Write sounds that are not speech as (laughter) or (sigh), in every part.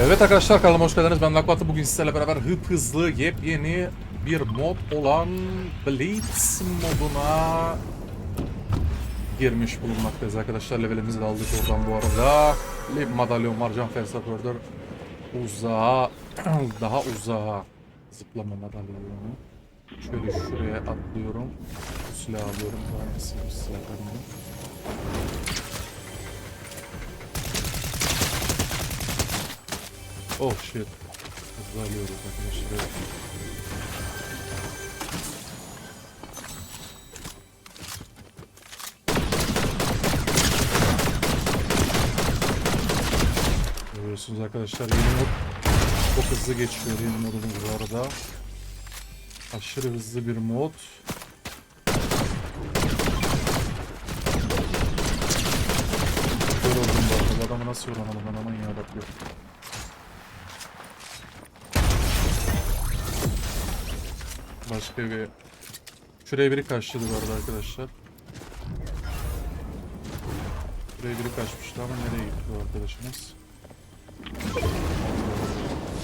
Evet arkadaşlar kanalıma hoş geldiniz. Ben Nakbatı. Bugün sizlerle beraber hıp hızlı yepyeni bir mod olan Blitz moduna girmiş bulunmaktayız arkadaşlar. Levelimizi de aldık oradan bu arada. Madalyon var. Can Fersapör'dür. Uzağa, (clears throat) daha uzağa zıplama madalyonu. Şöyle şuraya atlıyorum. Bu silahı alıyorum. Nasıl bir silah alayım? Oh shit. Hızlı alıyoruz arkadaşlar. Görüyorsunuz arkadaşlar yeni mod çok hızlı geçiyor yeni modumuz bu arada. Aşırı hızlı bir mod. Kör oldum bu arada. Adamı nasıl yoramadım ben aman yarabbim. Başka bir... Şuraya biri kaçtıydı bu arada arkadaşlar. Şuraya biri kaçmıştı ama nereye gitti bu arkadaşımız?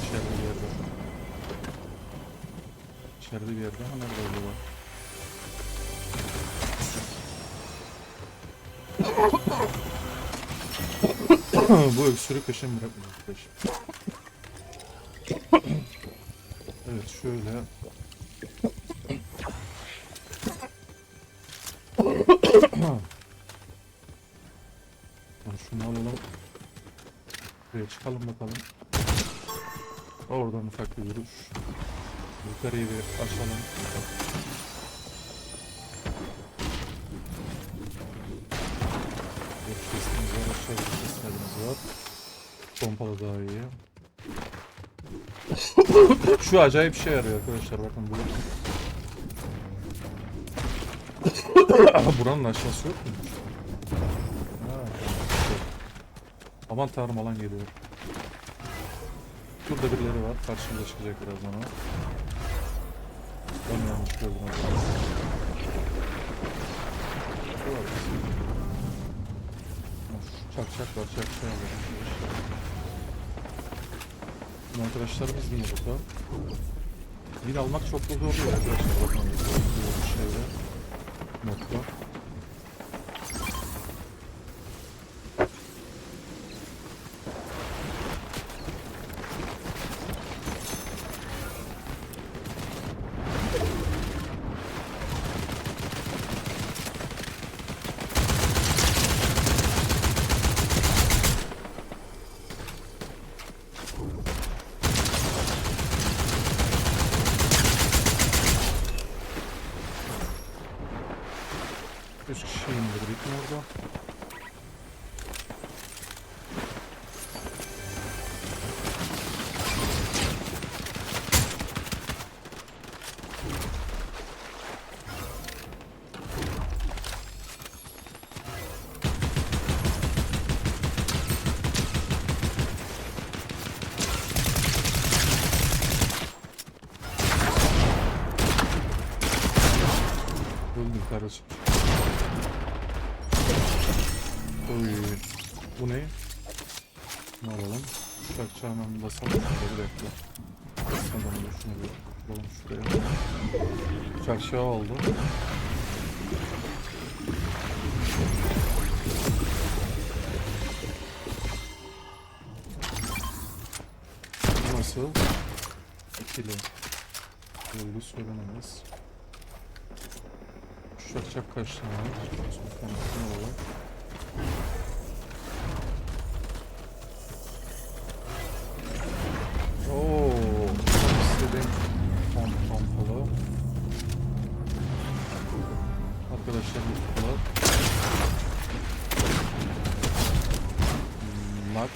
İçeride bir yerde. İçeride bir yerde ama nerede acaba? (coughs) bu öksürük peşin bırakmıyor peşin. Evet şöyle. Tamam, Şunu alalım. Buraya çıkalım bakalım. Oradan ufak bir vuruş. Yukarıyı bir açalım. Bir chestimiz var, aşağı bir chestlerimiz var. Pompalı daha iyi. Şu acayip şey yarıyor arkadaşlar bakın bu. Buranın aşağısı yok mu? Aman tanrım alan geliyor. Burada birileri var. Karşımıza çıkacak birazdan o. Ben yanlış gördüm. aslında. Şu var. Ha, şu Çakçak var. Şimdi arkadaşlarımız yine burada. Win almak çok zor değil arkadaşlar. Bakın bu 맞다 3 kişi indirdik mi orada? Oy. Bu ne? Ne alalım? Şu hemen basalım. Bir dakika. Basalım da şunu bir koyalım şuraya. Çarşağı oldu. Bu Nasıl? İkili. Öldü söylenemez. Şu çarşaf kaç tane var? Çok kendisini alalım. Oo, istediğim pom pompalı. Arkadaşlar mutlular. Nak.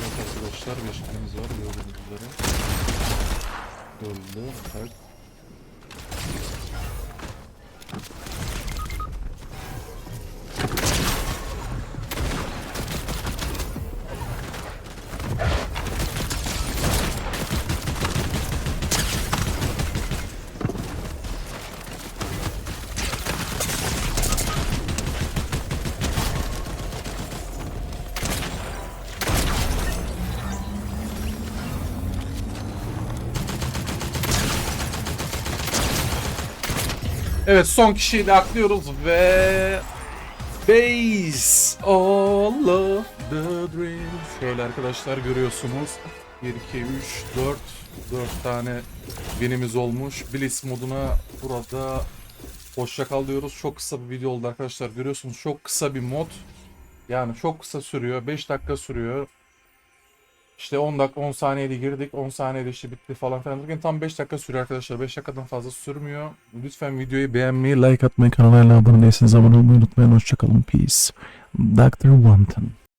Evet arkadaşlar beşiklerimiz var gördüğünüz üzere. 또 뭐, 잘 Evet son kişiyi de aklıyoruz ve Base all of the dream. Şöyle arkadaşlar görüyorsunuz. 1, 2, 3, 4, 4 tane binimiz olmuş. Blitz moduna burada hoşça kal diyoruz. Çok kısa bir video oldu arkadaşlar. Görüyorsunuz çok kısa bir mod. Yani çok kısa sürüyor. 5 dakika sürüyor. İşte 10 dakika 10 saniyede girdik. 10 saniyede işte bitti falan filan. Bugün tam 5 dakika sürüyor arkadaşlar. 5 dakikadan fazla sürmüyor. Lütfen videoyu beğenmeyi, like atmayı, kanala abone değilseniz abone olmayı unutmayın. Hoşçakalın. Peace. Dr. Wanton.